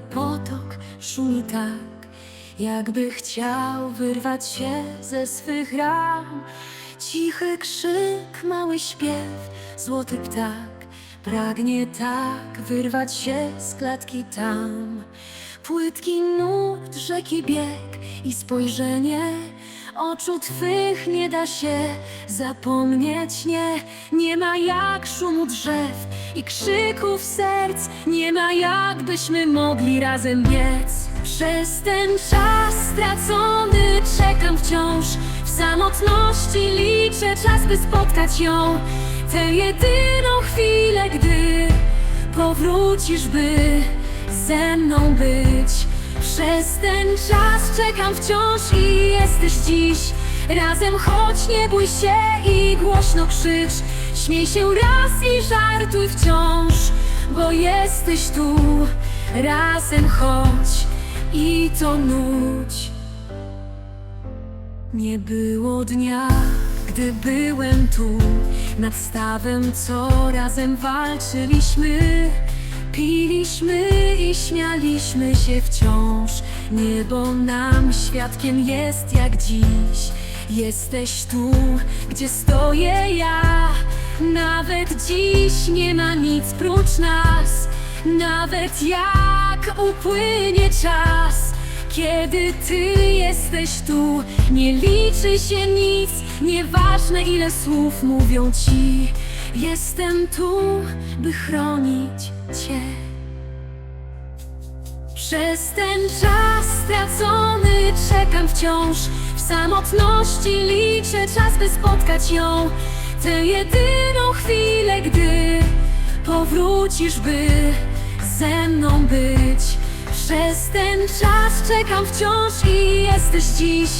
tak, jakby chciał wyrwać się ze swych ram. Cichy krzyk, mały śpiew, złoty ptak pragnie tak wyrwać się z klatki tam. Płytki nut, rzeki bieg i spojrzenie oczu twych nie da się zapomnieć, nie, nie ma jak szumu drzew i krzyków serc, nie ma jakbyśmy mogli razem biec. Przez ten czas stracony czekam wciąż w samotności liczę czas, by spotkać ją. Tę jedyną chwilę, gdy powrócisz, by ze mną być. Przez ten czas czekam wciąż i jesteś dziś razem, choć nie bój się i głośno krzycz. Śmiej się raz i żartuj wciąż, bo jesteś tu razem, chodź i to nudź. Nie było dnia, gdy byłem tu nad stawem, co razem walczyliśmy. Piliśmy i śmialiśmy się wciąż. Niebo nam świadkiem jest jak dziś. Jesteś tu, gdzie stoję ja. Nawet dziś nie ma nic prócz nas. Nawet jak upłynie czas. Kiedy ty jesteś tu, nie liczy się nic, nieważne ile słów mówią ci. Jestem tu, by chronić cię. Przez ten czas stracony czekam wciąż w samotności liczę czas, by spotkać ją. Tę jedyną chwilę, gdy powrócisz, by ze mną być. Przez ten czas czekam wciąż i jesteś dziś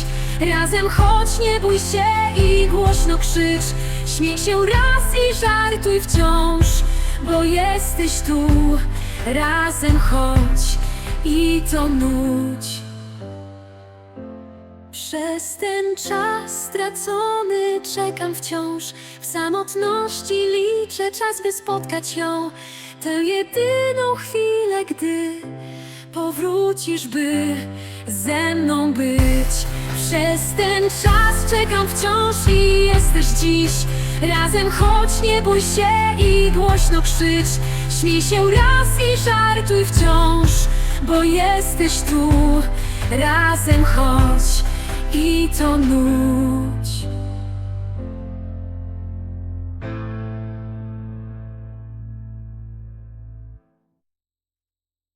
razem, choć nie bój się i głośno krzycz. Śmiej się raz i żartuj wciąż, bo jesteś tu razem, chodź i to nudź. Przez ten czas stracony czekam wciąż. W samotności liczę czas, by spotkać ją. Tę jedyną chwilę, gdy powrócisz, by ze mną być. Przez ten czas czekam wciąż i jesteś dziś. Razem, choć nie bój się i głośno krzycz. Śmiej się raz i żartuj wciąż Bo jesteś tu. Razem chodź i to nudź